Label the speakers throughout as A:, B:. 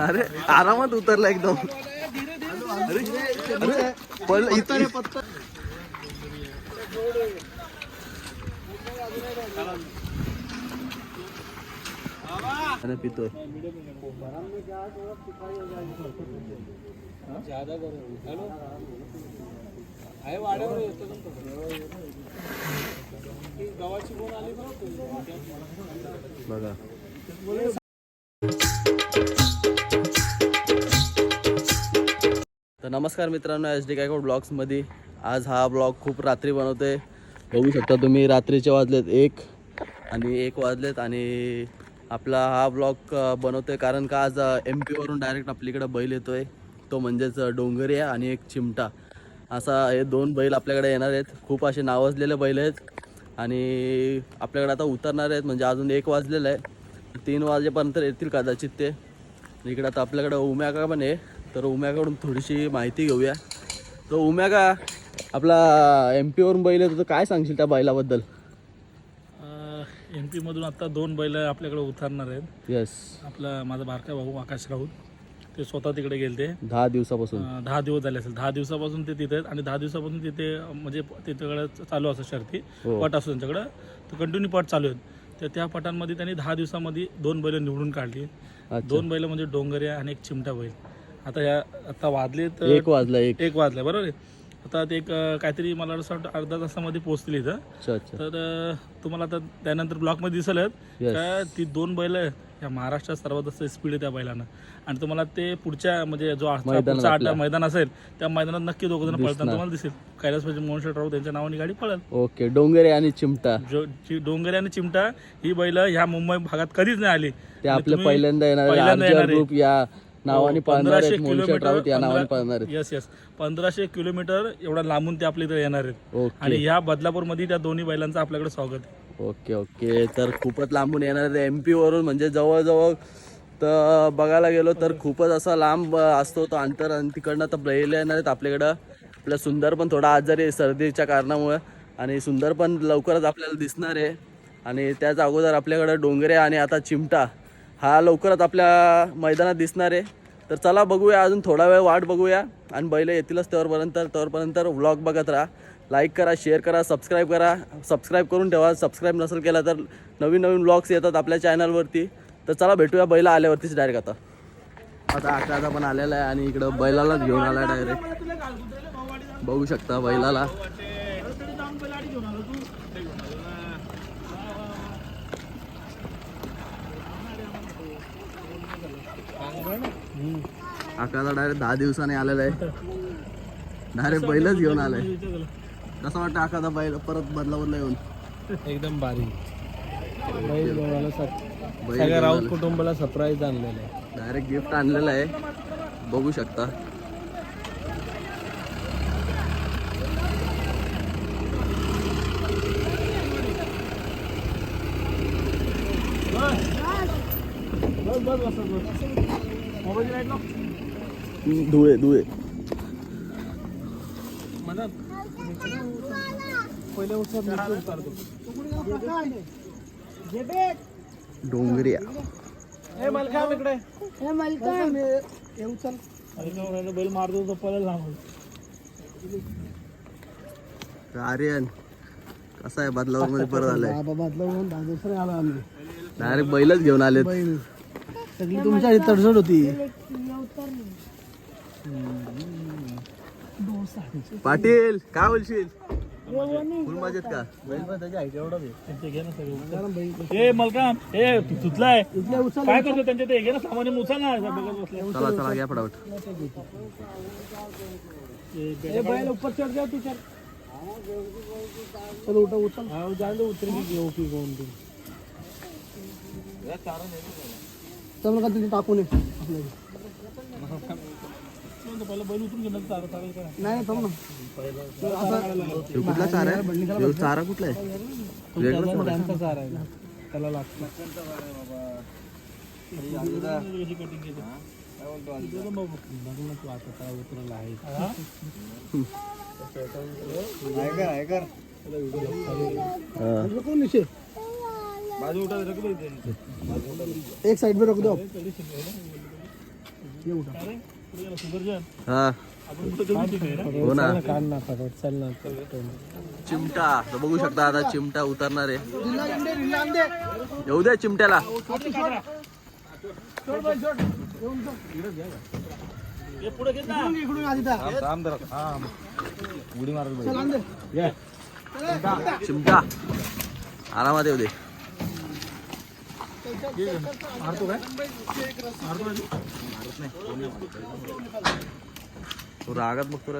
A: अरे आरामात उतरला एकदम. अरे अरे पण इथं. अरे पितोय. बघा. तर नमस्कार मित्रांनो एच डी कायकोड ब्लॉग्समध्ये. आज हा ब्लॉग खूप रात्री बनवतोय. बघू शकता तुम्ही रात्रीचे वाजलेत एक आणि एक वाजलेत आणि आपला हा ब्लॉग बनवतोय कारण का आज एम पीवरून डायरेक्ट आपल्याकडे बैल येतोय. तो म्हणजेच डोंगरिया आणि एक चिमटा. असा हे दोन बैल आपल्याकडे येणार आहेत. खूप असे नावाजलेले बैल आहेत आणि आपल्याकडे आता उतरणार आहेत. म्हणजे अजून एक वाजलेलं आहे. तीन वाजेपर्यंत येतील कदाचित ते. इकडे आता आपल्याकडे उम्याका पण आहे. तर उम्याकडून थोडीशी माहिती घेऊया. तर उम्याका आपला एम पीवरून बैल येतो. तर काय सांगशील त्या बैलाबद्दल?
B: एम मधून आता दोन बैल आपल्याकडे उतरणार आहेत.
A: येस
B: आपला माझा बारका भाऊ आकाश राऊत. ते स्वतः तिकडे गेलते.
A: दहा दिवसापासून.
B: दहा दिवस झाले असेल. दहा दिवसापासून ते तिथे आहेत. आणि दहा दिवसापासून तिथे म्हणजे तिच्याकडे चालू असं शर्ती.
A: हो.
B: पट असतो त्यांच्याकडं. तर कंटिन्यू पट चालू आहेत. तर त्या पटांमध्ये त्यांनी दहा दिवसामध्ये दोन बैल निवडून काढली. दोन बैल म्हणजे डोंगऱ्या आणि एक चिमटा बैल. आता या आता वाजले तर
A: एक वाजला एक.
B: एक वाजले बरोबर आहे? आता ते एक काहीतरी मला असं वाटतं अर्धा तासामध्ये पोहोचतील इथं.
A: अच्छा अच्छा.
B: तर तुम्हाला आता त्यानंतर ब्लॉकमध्ये दिसेल
A: Yes.
B: का ती दोन बैल या महाराष्ट्रात सर्वात जास्त स्पीड आहे त्या बैलांना. आणि तुम्हाला ते पुढच्या म्हणजे जो पुढचा. आठवा मैदान असेल त्या मैदानात नक्की दोघं जण पळताना. तुम्हाला दिसेल. कैलास पाहिजे मोहन शेट राऊत त्यांच्या नावाने गाडी पळेल.
A: ओके डोंगरे आणि चिमटा.
B: डोंगरे आणि चिमटा ही बैल ह्या मुंबई भागात कधीच नाही आली.
A: ते आपल्या
B: तुम्ही
A: पहिल्यांदा येणार
B: पहिल्यांदा येणार.
A: ग्रुप या नावाने
B: हो,
A: पाळणार
B: पंधराशे
A: आहेत राऊत या नावाने पाळणार आहेत.
B: येस येस पंधराशे किलोमीटर एवढा लांबून ते आपल्या इथे येणार आहेत. आणि ह्या बदलापूरमध्ये त्या दोन्ही बैलांचं आपल्याकडे स्वागत आहे.
A: Okay okay. तर खूपच लांबून येणार आहे. एम वरून म्हणजे जवळजवळ तर बघायला गेलो तर खूपच असा लांब असतो तो अंतर. आणि तिकडनं तर बैल येणार आहेत आपल्याकडं. आपला सुंदर पण थोडा आजारी आहे सर्दीच्या कारणामुळे. आणि सुंदर पण लवकरच आपल्याला दिसणार आहे. आणि त्याच अगोदर आपल्याकडं डोंगरे आणि आता चिमटा. हा लवकरच आपल्या मैदानात दिसणार आहे. तर चला बघूया अजून थोडा वेळ वाट बघूया. आणि बैल येतीलच तेवरपर्यंत तेवरपर्यंत व्लॉग बघत राहा. लाईक करा शेअर करा सबस्क्राईब करा. सबस्क्राईब करून ठेवा. सबस्क्राईब नसेल केला तर नवीन नवीन व्लॉग्स येतात आपल्या चॅनलवरती तर चला भेटूया बैला आल्यावरतीच डायरेक्ट आता. आता आकादा पण आलेला आहे आणि इकडं बैलालाच घेऊन आला डायरेक्ट बघू शकता बैलाला. आकादा डायरेक्ट दहा दिवसाने आलेला आहे. डायरेक्ट बैलच घेऊन आलाय. कसं वाटतं आकादा बैल परत बदलावरला येऊन?
C: एकदम बारीक बैल बघायला सग-
A: बैल
C: सगळ्या
A: घेऊन
C: राऊत. कुटुंबाला सरप्राईज आणलेलं आहे.
A: डायरेक्ट गिफ्ट आणलेलं आहे. बघू शकता. हम्म, धुळे धुळे. डोंगरिया
C: ए मलकाम इकडे.
B: बैल मारतो तो पळेल लांब
A: आर्यन कसा आहे बदलावर मध्ये परत आलाय?
C: बदलावून दहा दुसरे आला आम्ही.
A: डायरेक्ट बैलच घेऊन आलेत.
C: बैल. सगळी तुमच्या आधी तडजोड होती.
A: पाटील काय बोलशील? फुल मजेत का?
B: ए मलकाम. ए तू तुटलाय काय करतो त्यांच्या ते? घे ना सामान्य मुसा ना. बघत बसले.
A: चला चला घ्या फटाफट.
C: ए बैल ऊपर चढ़ तू चल चल उठा उचल. हाँ जान दो उतर की तू चल का तिथे टाकून ये. आपल्याला
B: पहिलं बैल उतरून घेणार चालत चालेल का
C: नाही नाही थांब ना.
A: ह्यो कुठला चारा आहे? ह्यो चारा कुठला आहे? वेगळा चारा आहे.
C: त्यांचा चारा आहे त्याला लागतं.
A: हा.
C: कोण एक साइड पे रख दो ये उठा.
A: हा.
B: ना?
A: हो ना.
C: काढ ना फटाफट चल ना
A: चिमटा. तर बघू शकता आता चिमटा उतरणार आहे. येऊ द्या चिमट्याला.
B: हे
C: दे.
A: चिमटा. आरामात येऊ दे.
B: मारतो काय
A: तू रागात बघतो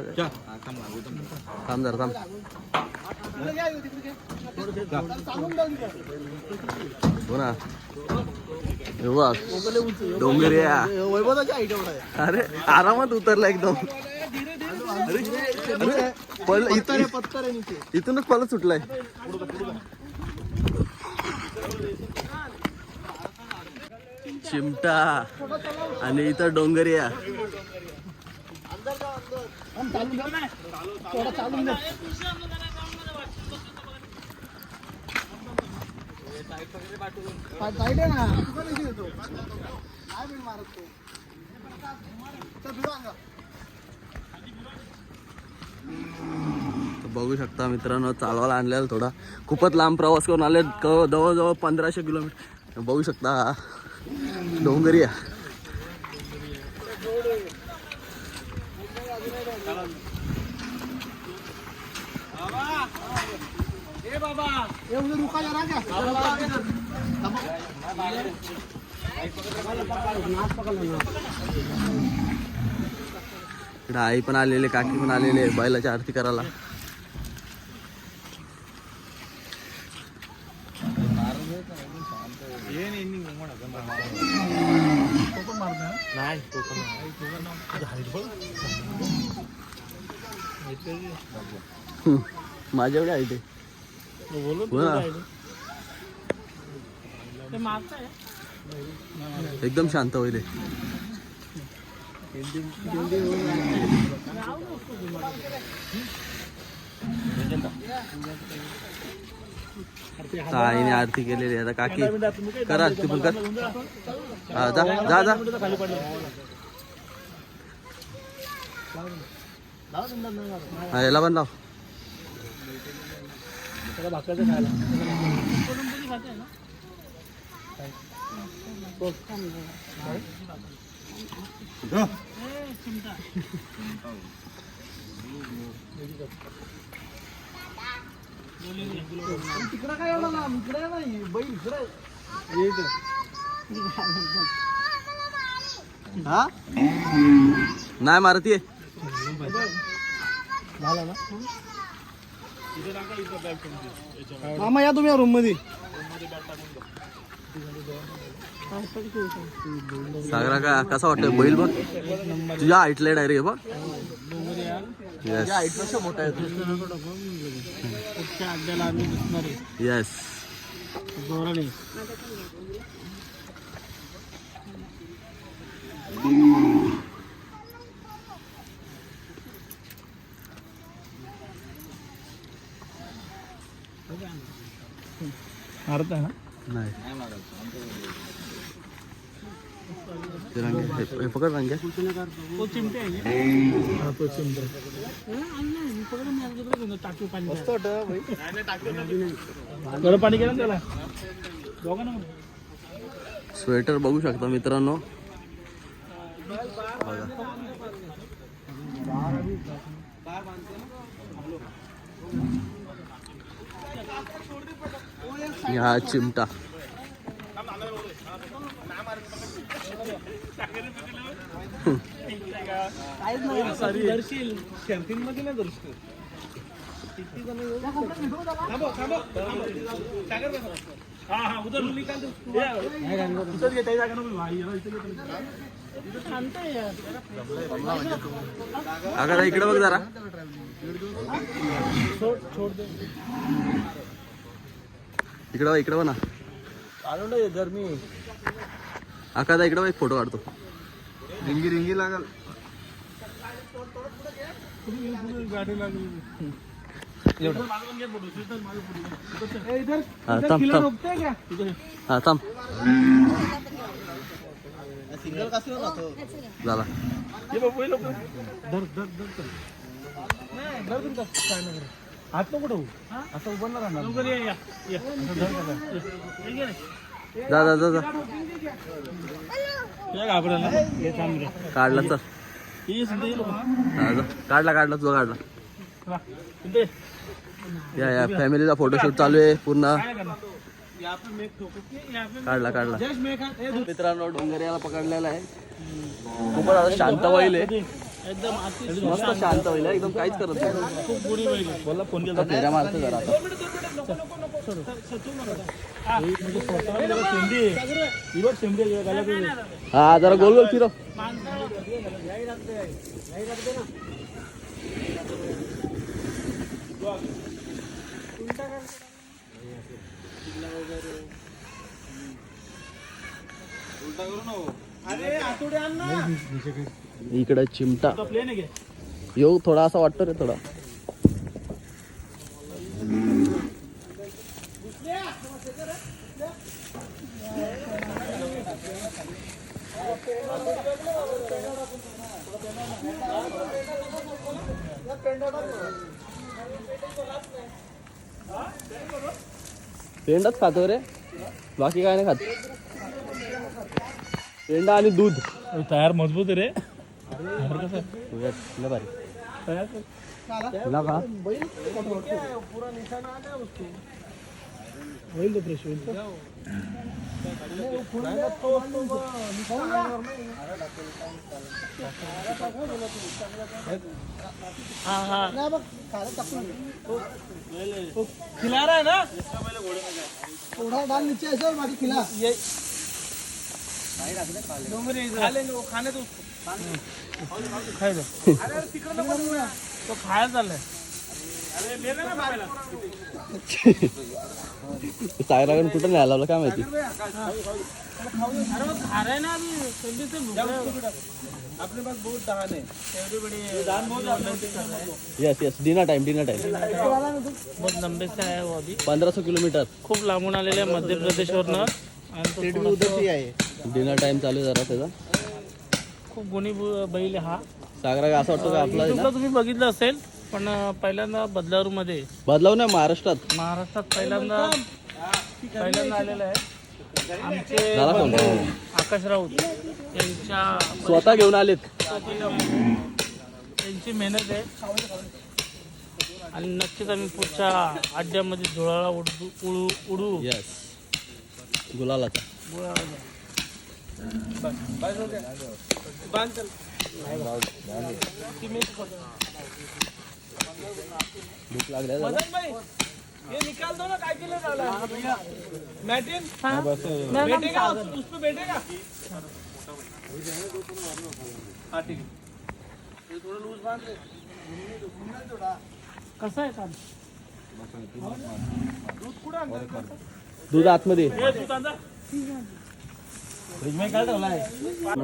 A: थांब जरा थांब. हो ना
C: एवढा आहे.
A: अरे आरामात उतरला एकदम अरे इथून
C: नीचे.
A: इथूनच पळत सुटलाय चिमटा आणि इथं डोंगरिया
C: आम चालून द्या. थोडा चालून द्या. पा- tight आहे ना. तू का नाही देतो? काय बिल मारत तू? चिमटा आणि इथं
A: डोंगर या बघू शकता मित्रांनो चालवायला आणलेला थोडा. खूपच लांब प्रवास करून आले जवळजवळ पंधराशे किलोमीटर. बघू शकता. डोंगरिया. इकडे आई पण आलेले काकी पण आलेले बैलाची आरती करायला. हम्म, माझ्या एवढे आहे ते हो ना. एकदम शांत होईल हे. आईने आरती केलेली आहे. आता काकी करा आरती पण कर हा जा जा जा. हा याला पण लाव.
B: त्याला
C: तिकडं काय एवढं लांब? इकडे नाही बैल इकडे हा?
A: नाही मारतीये
C: झाला ना मामा या तुम्ही रूममध्ये.
A: सागरा का कसा वाटतोय? बैल बघ. तुझ्या हाईटला डायरेक्ट बघ. येस
B: मारत आहे ना?
A: नाही. ते रंग्या हे- हे पकड रंग्या
B: तो चिमटे आहे
C: हा तो चिंता
B: गरम पाणी केलं ना त्याला? दोघांना म्हणा.
A: स्वेटर बघू शकता मित्रांनो. बघा. हा चिमटा.
B: दर्शील
A: इकडे बघ जरा. इकडे इकडे बघ ना.
C: गर्मी.
A: आका इकडे एक फोटो काढतो.
C: रिंगी रिंगी लागल.
A: हा थांब थांब. हा थांब. झाला.
C: हात नको ठेवू. असं उभं नाही राहणार.
A: जा जा जा. काढला चल. हा, जा. काढला काढला तुझा काढला.
B: ये.
A: या फॅमिलीचा फोटोशूट चालू आहे पूर्ण. काढला काढला. मित्रांनो डोंगरियाला पकडलेला आहे. खूपच आता शांत होईल आहे.
B: एकदम
A: मस्त शांत. होईल एकदम काहीच करत नाही.
B: खूप फोन केला.
A: फेऱ्या मारतो जरा आता.
B: हा जरा
A: गोल गोल फिरव. इकडे चिमटा. येऊ थोडा असा वाटतो रे थोडा. पेंडाच खातो रे. बाकी काय नाही खात. पेंडा आणि दूध.
B: तयार मजबूत रे.
A: भारी.
B: तयार
A: का
B: होईल तो फ्रेश होईल. हा हा.
C: नाही बघ खायला टाकून दे. तो खिला रहा है ना? थोड़ा डाल नीचे ऐसे और बाकी खिला. डोंगरी
B: खायचं. तो खायला चाललाय.
A: सायरागण कुठं नाही आला काय माहिती? Yes yes dinner time dinner time
B: बहुत लंबे से आया वो अभी
A: पंधरा सौ किलोमीटर.
B: खूप लांबून आलेले आहे मध्य प्रदेशवरनं. आणि तो थोडासा-
C: आहे.
A: डिनर टाइम चालू आहे जरा त्याचा.
B: खूप गुणी बु- बैल आहे हा.
A: सागरा असं वाटतं का आपला आहे ना?
B: युट्यूबला तुम्ही बघितलं असेल पण पहिल्यांदा बदलारू मध्ये
A: बदलाव नाही महाराष्ट्रात
B: महाराष्ट्रात पहिल्यांदा पहिल्यांदा आलेला आहे आमचे आकाश राऊत यांच्या
A: स्वतः घेऊन आलेत
B: त्यांची मेहनत आहे आणि नक्कीच आम्ही पुढच्या अड्ड्यामध्ये झोळाला उडू उडू उडू
A: येस गुलालाचा भूक लागल्या.
C: मदन भाई ये निकाल दो ना काय किलो डाला भैया मैटिन
B: मैं
C: बैठेगा उस पे बैठेगा हाँ ठीक है थोड़ा लूज बांध
B: कसं आहे काम
C: दूध कुठं?
A: दूध आतमध्ये.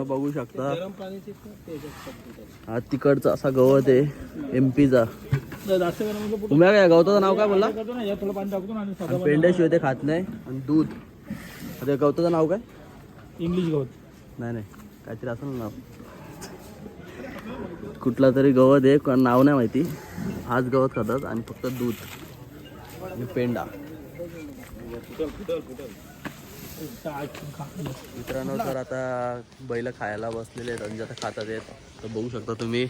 A: बघू शकता. हा तिकडचा असा गवत आहे एम उम्या काय गवताचं नाव काय बोलला?
B: आणि
A: पेंड्याशिवाय ते खात नाही आणि दूध. आता गवताचं नाव काय?
B: इंग्लिश गवत
A: नाही नाही काहीतरी असं नाव. कुठला तरी गवत आहे पण नाव नाही माहिती. हाच गवत खातात आणि फक्त दूध. आणि पेंडा. मित्रांनो तर आता बैल खायला बसलेले आहेत आणि आता खातात आहेत तर बघू शकता तुम्ही.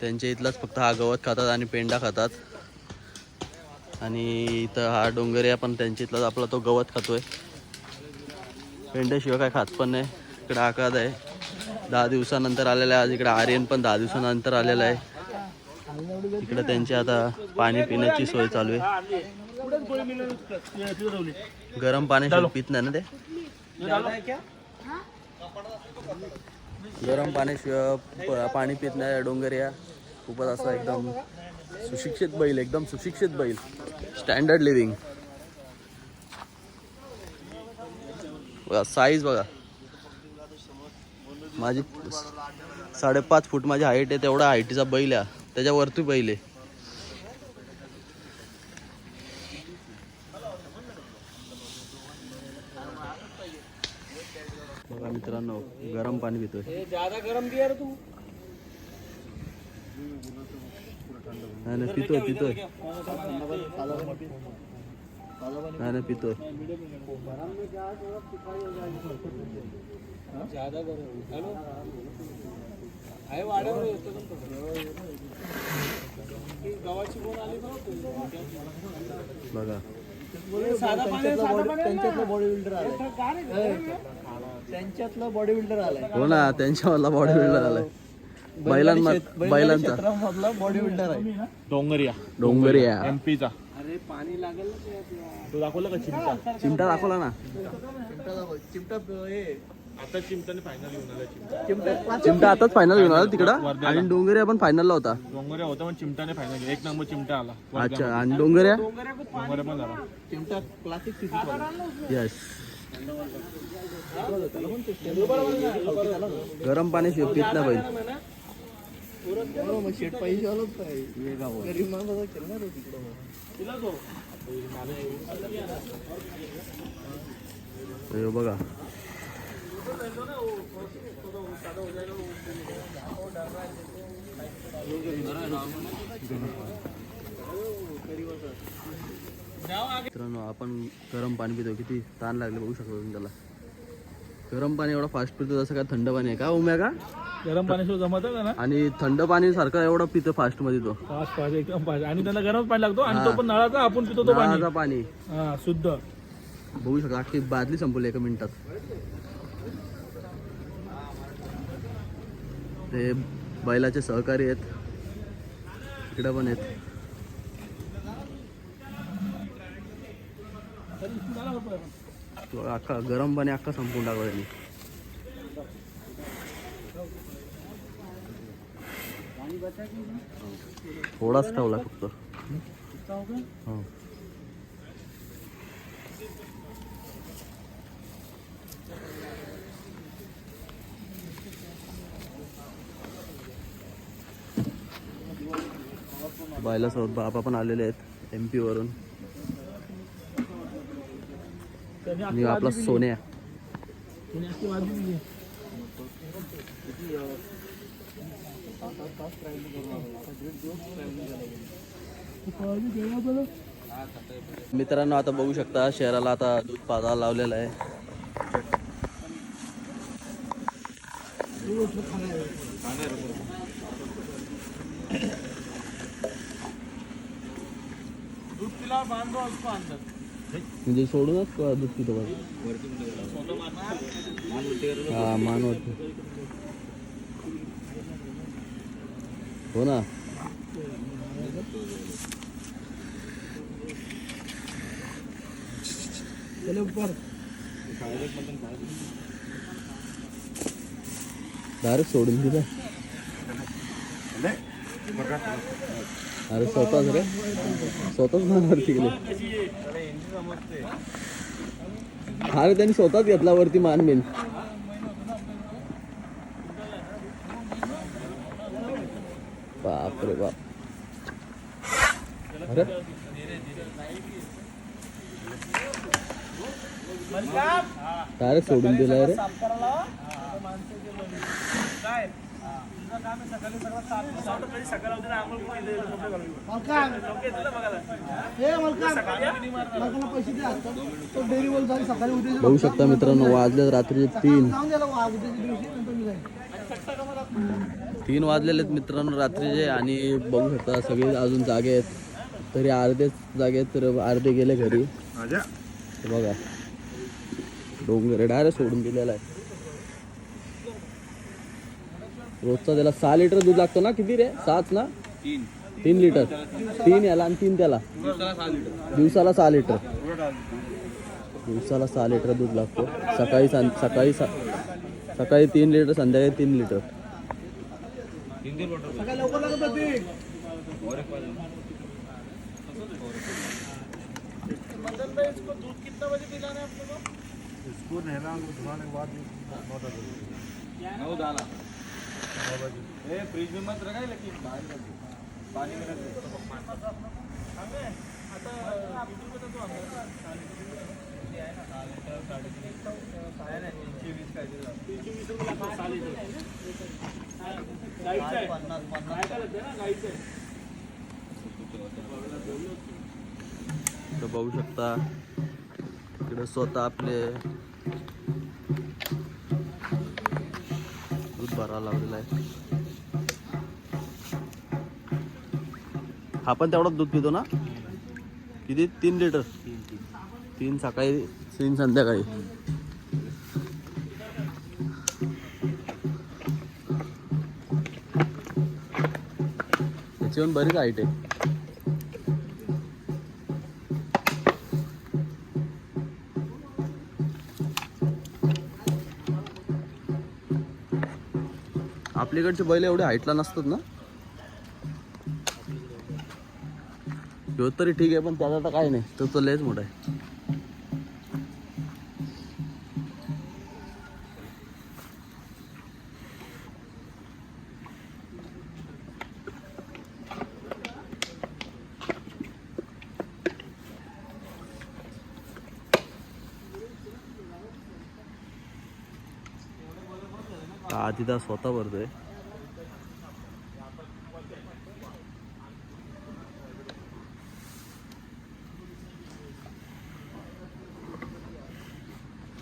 A: त्यांच्या इथलाच फक्त हा गवत खातात आणि पेंडा खातात. आणि इथं हा डोंगरिया पण त्यांच्या इथलाच आपला तो गवत खातोय. पेंड्याशिवाय काय खात पण नाही. इकडे आकाद आहे. दहा दिवसानंतर आलेला आहे. आज इकडे आर्यन पण दहा दिवसानंतर आलेला आहे. इकडे त्यांची आता पाणी पिण्याची सोय चालू आहे. गरम पाण्याशिवाय पित नाही ना ते? गरम पाण्याशिवाय पाणी पित नाही. डोंगरिया खूपच असा एकदम सुशिक्षित बैल एकदम सुशिक्षित बैल. स्टँडर्ड लिव्हिंग बघा साईज बघा. माझी साडेपाच फूट माझी हाईट आहे तेवढा हाईटीचा बैल आहे. त्याच्यावरती बैल आहे. बघा मित्रांनो गरम पाणी पितोय.
C: गरम तू.
A: नाही नाही पितोय पितोय. नाही नाही पितोय. बघा.
D: त्यांच्यातलं बॉडी बिल्डर आलाय.
A: हो ना त्यांच्यावाला बॉडी बिल्डर आलाय. बैलांचा.
D: क्षेत्रामधला बॉडी बिल्डर आहे.
B: डोंगरिया.
A: डोंगरिया.
B: एमपीचा
C: अरे पाणी लागेल ते
B: दाखवला का चिमटा?
A: चिमटा दाखवला ना.
D: चिमटा हे.
B: आता चिमटाने फायनल घेऊन आला चिमटा.
D: चिमटा
A: चिमटा आताच फायनल घेऊन आला तिकडं? आणि डोंगरिया पण फायनलला होता.
B: डोंगरिया होता पण चिमटाने फायनल एक नंबर चिमटा आला.
A: अच्छा आणि डोंगरिया?
B: डोंगरिया पण झाला.
D: चिमटा क्लासिक सिटी
A: यस गरम पाणी शिव पित नाही बैल.
D: मग शेट पाहिजे आलोच पाहिजे गरीब माणसाचा खेळणार तिकडं मग.
A: बघा मित्रांनो आपण गरम पाणी पितो किती ताण लागले बघू शकतो तुम्ही त्याला गरम पाणी एवढा फास्ट पितो जसं काय थंड पाणी आहे का उम्या का?
B: गरम पाण्याशिवाय जमत ना.
A: आणि थंड पाणी सारखं एवढं पितो फास्टमध्ये तो.
B: पाच पाच एकदम पाच आणि त्यांना गरम पाणी लागतो आणि तो पण नळाचा आपण पितो तो पाणी.
A: नळाचं पाणी.
B: हा शुद्ध.
A: बघू शकता अख्खी बादली संपवली एका मिनिटात. ते बैलाचे सहकारी आहेत. इकडं पण आहेत. अख्खा गरम पाणी अख्खा संपून टाकलं त्यांनी. थोडाच ठेवला फक्त. हो. बायला बायलासोबत बाबा पण आलेले आहेत एम पी वरून
B: त्यांनी
A: आणि आपला सोन्या. मित्रांनो आता बघू शकता शहराला आता दूध पाजा लावलेलं आहे.
B: दूध पिला बांधो असतो अंदर.
A: म्हणजे सोडूनच का दूध पितो बघ हा मान वरती. हो ना. डायरेक्ट सोडून दिलं. अरे स्वतःच रे. स्वतःच मान तिकडे. हा अरे त्यांनी स्वतःच घेतला वरती मान बिन. बाप रे बाप. अरे. डायरेक्ट सोडून दिलाय रे
C: हे मलकान पैसे द्या तो डेअरी बोल झाली सकाळी उद्या
A: बघू शकता मित्रांनो वाजले रात्रीचे तीन. तीन वाजलेले आहेत मित्रांनो रात्रीचे आणि बघू शकता सगळे अजून जागे आहेत. तरी अर्धेच जागे आहेत तर अर्धे गेले घरी. हे बघा. डोंगर डायरेक्ट सोडून दिलेला आहे. रोजचा त्याला सहा लिटर दूध लागतो ना? किती रे? सात ना? तीन. लिटर. तीन याला आणि तीन त्याला. दिवसाला सहा लिटर. दिवसाला सहा लिटर. दूध. लागतो. सकाळी सं- सकाळी सकाळी तीन लिटर संध्याकाळी तीन लिटर.
C: सकाळी लवकर लागत होती
B: फ्रीज में मत रखा लेकिन बाहर पानी में रख तीनशे वीस रुपये लागतात गाईचं आहे काय ना गाईचं आहे
A: तर बघू शकता इकडे स्वतः आपले लावलेला आहे. हा पण तेवढाच दूध पितो ना? किती? तीन लिटर तीन सकाळी तीन संध्याकाळी. याची पण बरीच हाईट आहे. आपल्याकडचे बैल एवढे हाईटला नसतात ना? ह्यो तरी ठीक आहे पण त्याचा तर काही नाही. तो तर लयच मोठा आहे. तर स्वतः भरतोय.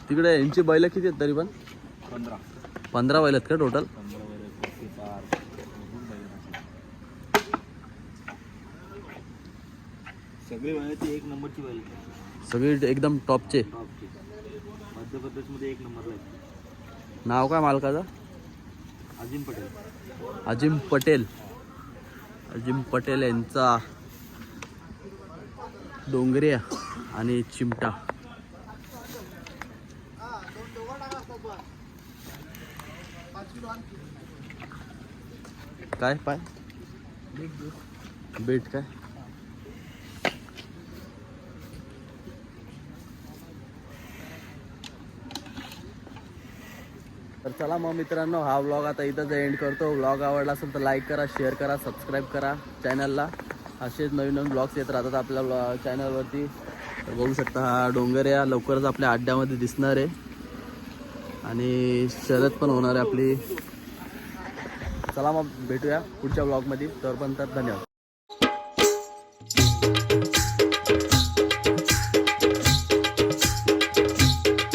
A: तिकडे यांची बैल किती आहेत तरी पण?
B: पंधरा.
A: पंधरा बैल आहेत का टोटल
B: सगळी वयाची एक नंबरची बैल
A: सगळे एकदम टॉपचे
B: मध्य प्रदेशमध्ये एक नंबरला आहे
A: नाव काय मालकाचं?
B: अजिम पटेल.
A: अजिम पटेल. अजिम पटेल यांचा डोंगरिया आणि चिमटा. काय पाय? बेट काय? तर चला मग मित्रांनो हा व्लॉग आता इथंच एंड करतो. व्लॉग आवडला असेल तर लाईक करा शेअर करा सबस्क्राईब करा चॅनलला असेच नवीन नवीन ब्लॉग्स येत राहतात आपल्या ब्लॉ चॅनलवरती बघू शकता हा डोंगर या लवकरच आपल्या अड्ड्यामध्ये दिसणार आहे. आणि शर्यत पण होणार आहे आपली. चला मग भेटूया पुढच्या ब्लॉगमध्ये तर धन्यवाद.